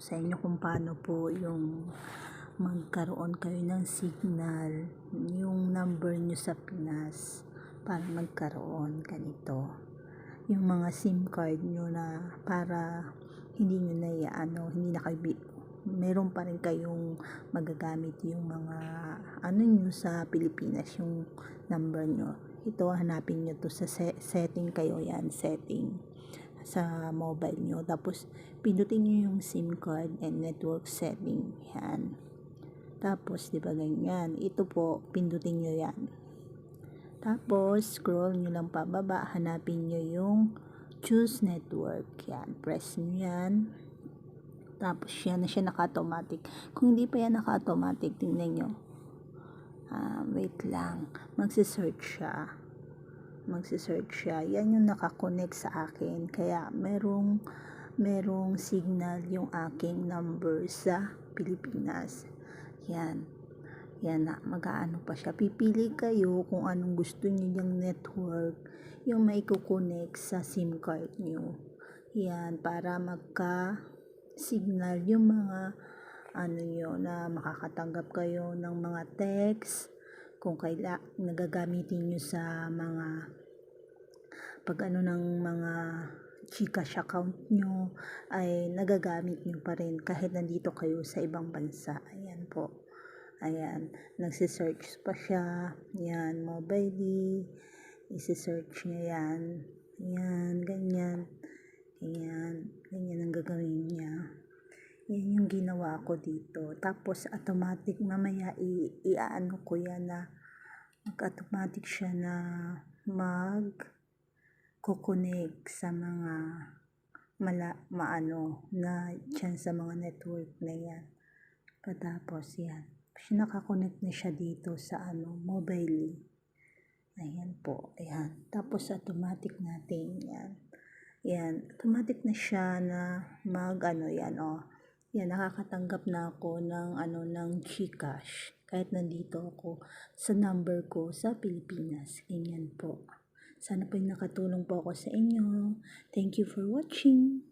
sa inyo kung paano po yung magkaroon kayo ng signal yung number nyo sa Pinas para magkaroon ganito. Yung mga SIM card nyo na para hindi nyo na ano, hindi na kayo meron pa rin kayong magagamit yung mga ano nyo sa Pilipinas yung number nyo. Ito hanapin nyo to sa se- setting kayo yan setting sa mobile nyo tapos pindutin nyo yung SIM card and network setting yan tapos di ba ganyan ito po pindutin nyo yan tapos scroll nyo lang pababa hanapin nyo yung choose network yan press nyo yan tapos yan na siya naka-automatic. Kung hindi pa yan naka-automatic, tingnan nyo. Ah, wait lang. Magsisearch siya. Magsisearch siya. Yan yung nakakonect sa akin. Kaya merong, merong signal yung aking number sa Pilipinas. Yan. Yan na. Mag-aano pa siya. Pipili kayo kung anong gusto niyo yung network. Yung may kukonect sa SIM card nyo. Yan. Para magka signal yung mga ano nyo na makakatanggap kayo ng mga text kung kaila nagagamitin nyo sa mga pag ano ng mga Gcash account nyo ay nagagamit nyo pa rin kahit nandito kayo sa ibang bansa. Ayan po. Ayan. Nagsisearch pa siya. Ayan. Mobile. Isi-search niya yan. Ayan. Ganyan. Ayan, ganyan ang gagawin niya. Yan yung ginawa ko dito. Tapos automatic mamaya i iaano ko yan na mag-automatic siya na mag kukonek sa mga mala, maano na dyan sa mga network na yan. Patapos yan. Nakakonect na siya dito sa ano, mobile. Ayan po. Ayan. Tapos automatic natin yan. Yan, automatic na siya na mag ano yan oh. Yan nakakatanggap na ako ng ano ng GCash kahit nandito ako sa number ko sa Pilipinas. Ganyan po. Sana po nakatulong po ako sa inyo. Thank you for watching.